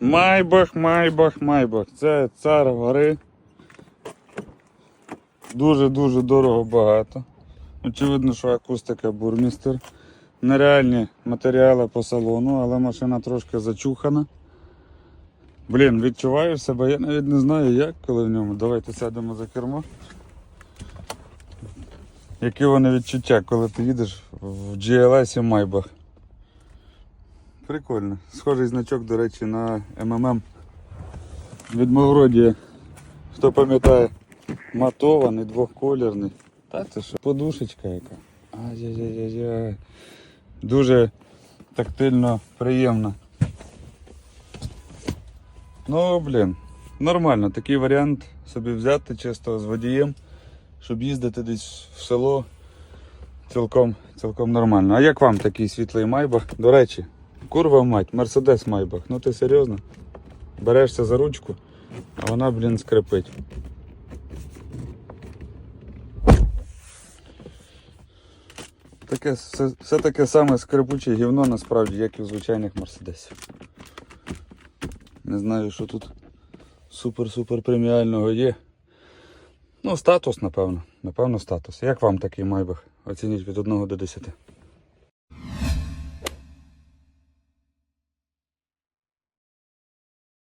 Майбах, Майбах, Майбах. Це цар гори. Дуже-дуже дорого багато. Очевидно, що акустика бурмістер. Нереальні матеріали по салону, але машина трошки зачухана. Блін, відчуваю себе, я навіть не знаю як, коли в ньому. Давайте сядемо за кермо. Які вони відчуття, коли ти їдеш в GLS Майбах. Прикольно. Схожий значок, до речі, на МММ від Мавродія. Хто пам'ятає, матований, двохколірний. Та це що, подушечка яка. Ай-яй-яй-яй. Дуже тактильно приємно. Ну, блін, нормально, такий варіант собі взяти чисто з водієм, щоб їздити десь в село. Цілком, цілком нормально. А як вам такий світлий майбах? До речі, курва мать, Мерседес майбах. Ну ти серйозно? Берешся за ручку, а вона, блін, скрипить. Таке, все, все таке саме скрипуче гівно насправді, як і у звичайних мерседесів. Не знаю, що тут супер-супер преміального є. Ну, статус, напевно. Напевно, статус. Як вам такий майбах? Оцініть від 1 до 10.